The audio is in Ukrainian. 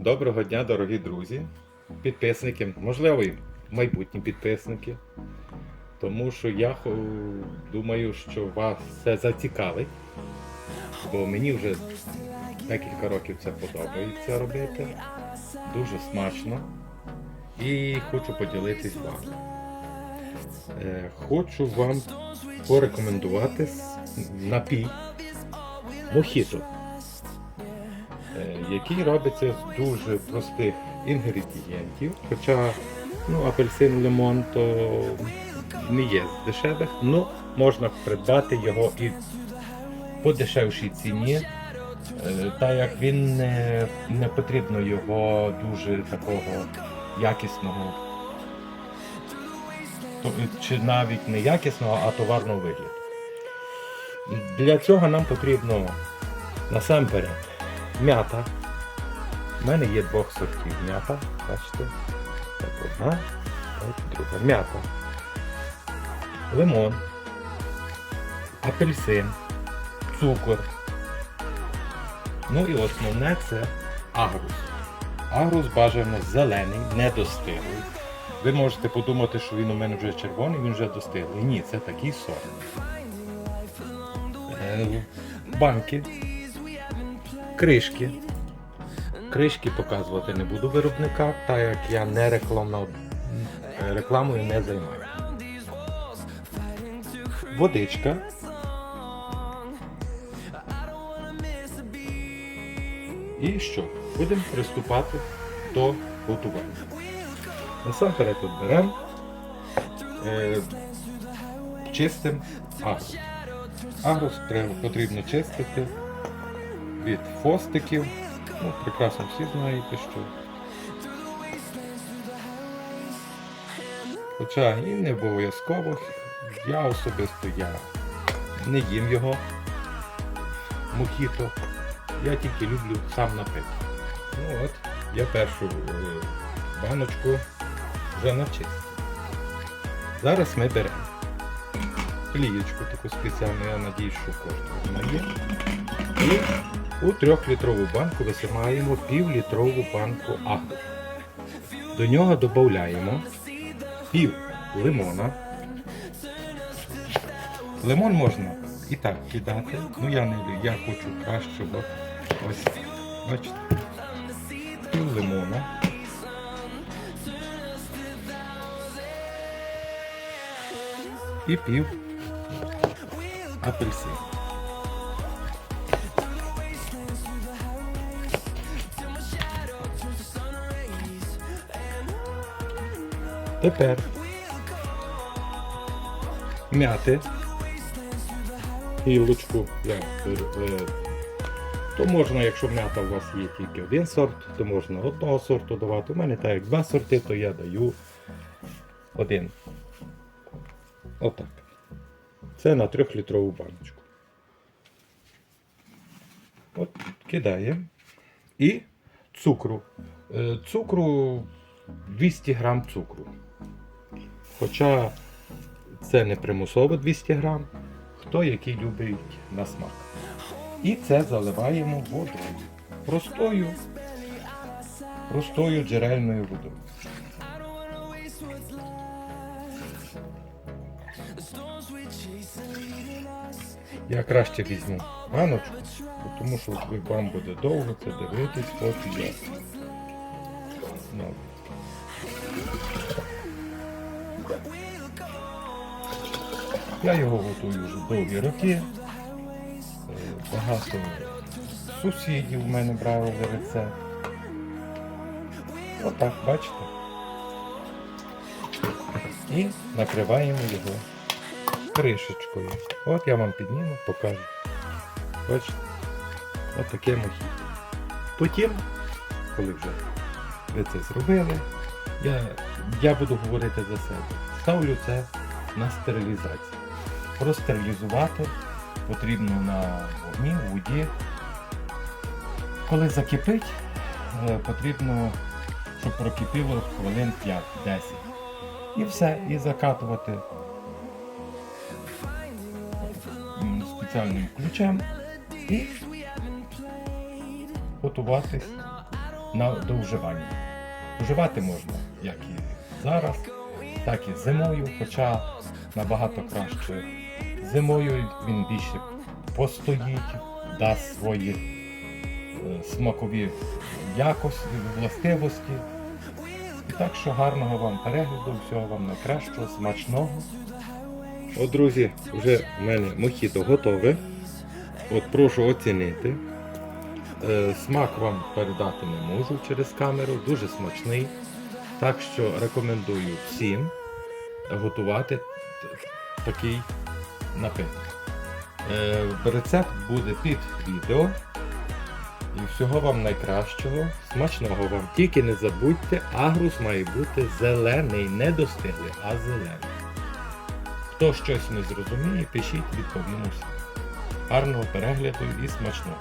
Доброго дня, дорогі друзі, підписники, можливо, і майбутні підписники. Тому що я думаю, що вас це зацікавить, бо мені вже декілька років це подобається робити. Дуже смачно. І хочу поділитись вами. Е, Хочу вам порекомендувати напій Мохіто е, який робиться з дуже простих інгредієнтів. Хоча ну, апельсин, лимон то не є з дешевих, але можна придбати його і по дешевшій ціні. е, Та як він не, не потрібно його дуже такого якісного, чи навіть не якісного, а товарного вигляду. Для цього нам потрібно насамперед м'ята. У мене є двох сортів м'ята. Бачите? Так одна, от друга. М'ята. Лимон, апельсин, цукор. Ну і основне це агрус. Агрус бажано зелений, недостиглий. Ви можете подумати, що він у мене вже червоний, він вже достиглий. Ні, це такий сорт. Е, Банки кришки. Кришки показувати не буду виробника, так як я не рекламно, рекламою не займаю. Водичка. І що? Будемо приступати до готування. Насамперед тут беремо, е, чистим агрус. Агрус треба, потрібно чистити від фостиків. Ну, прекрасно всі знаєте, що. Хоча і не обов'язково, я особисто я не їм його мохіто. Я тільки люблю сам напиток. Ну от, я першу е, баночку вже начистив. Зараз ми беремо плієчку таку спеціальну, я надіюсь, що кожна вона. І у трьохлітрову банку висипаємо півлітрову банку агру. До нього додаємо пів лимона. Лимон можна і так кидати, ну я не я хочу кращого. Ось, бачите, пів лимона. І пів апельсин. Тепер м'яти гілочку, я, е, то можна, якщо м'ята у вас є тільки один сорт, то можна одного сорту давати. У мене так як два сорти, то я даю один. Отак. Це на трьохлітрову баночку. От кидаємо. І цукру. Е, Цукру 200 грам цукру. Хоча це не примусово 200 грам, хто який любить на смак. І це заливаємо водою. Простою, простою джерельною водою. Я краще візьму баночку, тому що вам буде довго це дивитись, поки я. Я його готую вже довгі роки. Е, Багато сусідів в мене брали за рецепт. Отак, бачите. І накриваємо його кришечкою. От я вам підніму, покажу. Бачите? От таке мохіто. Потім, коли вже ви це зробили, я, я буду говорити за себе. Ставлю це на стерилізацію. Простерилізувати потрібно на вогні, в воді. Коли закипить, е, потрібно, щоб прокипіло хвилин 5-10. І все, і закатувати спеціальним ключем і готуватись на, до вживання. Вживати можна як і зараз, так і зимою, хоча набагато краще зимою він більше постоїть, дасть свої е, смакові якості, властивості. І так що гарного вам перегляду, всього вам найкращого, смачного. От, друзі, вже в мене мохіто готове. От прошу оцінити. Е, Смак вам передати не можу через камеру, дуже смачний. Так що рекомендую всім готувати такий напиток. Е, Рецепт буде під відео. І всього вам найкращого, смачного вам. Тільки не забудьте, агрус має бути зелений, не достиглий, а зелений. Хто щось не зрозуміє, пишіть відповім усім. Гарного перегляду і смачного!